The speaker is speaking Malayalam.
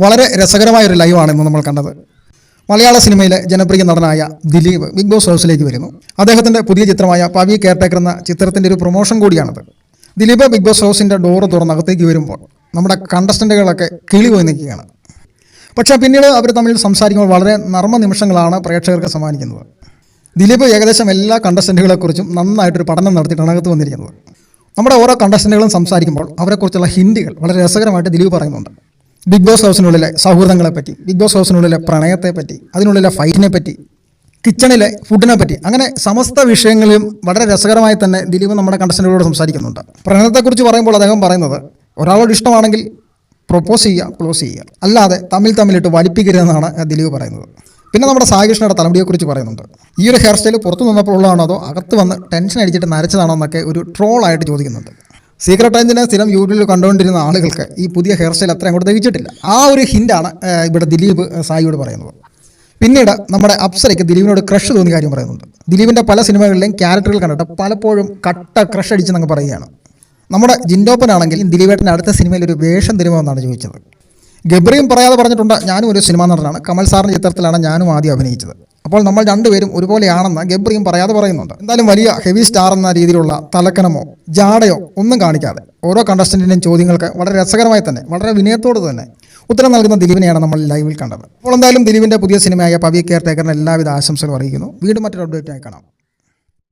വളരെ രസകരമായ ഒരു ലൈവാണ് ഇന്ന് നമ്മൾ കണ്ടത്. മലയാള സിനിമയിലെ ജനപ്രിയ നടനായ ദിലീപ് ബിഗ് ബോസ് ഹൗസിലേക്ക് വരുന്നു. അദ്ദേഹത്തിന്റെ പുതിയ ചിത്രമായ പവി കെയർടേക്കർ എന്ന ചിത്രത്തിന്റെ ഒരു പ്രൊമോഷൻ കൂടിയാണത്. ദിലീപ് ബിഗ് ബോസ് ഹൗസിന്റെ ഡോറ് തുറന്ന് അകത്തേക്ക് വരുമ്പോൾ നമ്മുടെ കണ്ടസ്റ്റന്റുകളൊക്കെ കിളി പോയി നിൽക്കുകയാണ്. പക്ഷേ പിന്നീട് അവർ തമ്മിൽ സംസാരിക്കുമ്പോൾ വളരെ നർമ്മ നിമിഷങ്ങളാണ് പ്രേക്ഷകർക്ക് സമ്മാനിക്കുന്നത്. ദിലീപ് ഏകദേശം എല്ലാ കണ്ടസ്റ്റന്റുകളെക്കുറിച്ചും നന്നായിട്ടൊരു പഠനം നടത്തിയിട്ടാണ് അകത്ത് വന്നിരിക്കുന്നത്. നമ്മുടെ ഓരോ കണ്ടസ്റ്റന്റുകളും സംസാരിക്കുമ്പോൾ അവരെക്കുറിച്ചുള്ള ഹിന്ദികൾ വളരെ രസകരമായിട്ട് ദിലീപ് പറയുന്നുണ്ട്. ബിഗ് ബോസ് ഹൗസിനുള്ളിലെ സൗഹൃദങ്ങളെ പറ്റി ബിഗ് ബോസ് ഹൗസിനുള്ളിലെ പ്രണയത്തെ പറ്റി അതിനുള്ളിലെ ഫൈറ്റിനെ പറ്റി കിച്ചണിലെ ഫുഡിനെ പറ്റി അങ്ങനെ സമസ്ത വിഷയങ്ങളിലും വളരെ രസകരമായി തന്നെ ദിലീപ് നമ്മുടെ കണ്ടസ്റ്റന്റുകളോട് സംസാരിക്കുന്നുണ്ട്. പ്രണയത്തെക്കുറിച്ച് പറയുമ്പോൾ അദ്ദേഹം പറയുന്നത് ഒരാളോട് ഇഷ്ടമാണെങ്കിൽ പ്രൊപ്പോസ് ചെയ്യുക ക്ലോസ് ചെയ്യുക. അല്ലാതെ തമ്മിൽ തമ്മിലിട്ട് വലിപ്പിക്കരുതെന്നാണ് ദിലീപ് പറയുന്നത്. പിന്നെ നമ്മുടെ സായികൃഷ്ണയുടെ തലമുടിയെക്കുറിച്ച് പറയുന്നുണ്ട്. ഈ ഒരു ഹെയർ സ്റ്റൈൽ പുറത്തു നിന്നപ്പോൾ ഉള്ളതാണോ അതോ അകത്ത് വന്ന് ടെൻഷൻ അടിച്ചിട്ട് നരച്ചതാണോ എന്നൊക്കെ ഒരു ട്രോളായിട്ട് ചോദിക്കുന്നുണ്ട്. സീക്രട്ട് എഞ്ചിനെ സ്ഥിരം യൂട്യൂബിൽ കണ്ടുകൊണ്ടിരുന്ന ആളുകൾക്ക് ഈ പുതിയ ഹെയർ സ്റ്റൈൽ അത്ര അങ്ങോട്ട് ദഹിച്ചിട്ടില്ല. ആ ഒരു ഹിന്റാണ് ഇവിടെ ദിലീപ് സായിയോട് പറയുന്നത്. പിന്നീട് നമ്മുടെ അപ്സരയ്ക്ക് ദിലീപിനോട് ക്രഷ് തോന്നിയ കാര്യം പറയുന്നുണ്ട്. ദിലീപിന്റെ പല സിനിമകളിലെയും ക്യാരക്ടറുകൾ കണ്ടിട്ട് പലപ്പോഴും കട്ട ക്രഷ് അടിച്ച് അടിച്ചെന്നൊക്കെ പറയുകയാണ്. നമ്മുടെ ജിൻഡോപ്പനാണെങ്കിൽ ദിലീപേട്ടന്റെ അടുത്ത സിനിമയിൽ ഒരു വേഷം തരുമോ എന്നാണ് ചോദിച്ചത്. ഗബ്രിയും പറയാതെ പറഞ്ഞിട്ടുണ്ട് ഞാനും ഒരു സിനിമാ നടനാണ്. കമൽ സാറിന്റെ ചിത്രത്തിലാണ് ഞാനും ആദ്യം അഭിനയിച്ചത്. അപ്പോൾ നമ്മൾ രണ്ടുപേരും ഒരുപോലെയാണെന്ന് ഗബ്രിയും പറയാതെ പറയുന്നുണ്ട്. എന്തായാലും വലിയ ഹെവി സ്റ്റാർ എന്ന രീതിയിലുള്ള തലക്കനമോ ജാടയോ ഒന്നും കാണിക്കാതെ ഓരോ കണ്ടസ്റ്റന്റിന്റെയും ചോദ്യങ്ങൾക്ക് വളരെ രസകരമായി തന്നെ വളരെ വിനയത്തോട് തന്നെ ഉത്തരം നൽകുന്ന ദിലീപിനെയാണ് നമ്മൾ ലൈവിൽ കണ്ടത്. അപ്പോൾ എന്തായാലും ദിലീപിന്റെ പുതിയ സിനിമയായ പവി കെയർ ടേക്കറിന് എല്ലാവിധ ആശംസകളും അറിയിക്കുന്നു. വീണ്ടും മറ്റൊരു അപ്ഡേറ്റായി കാണാം.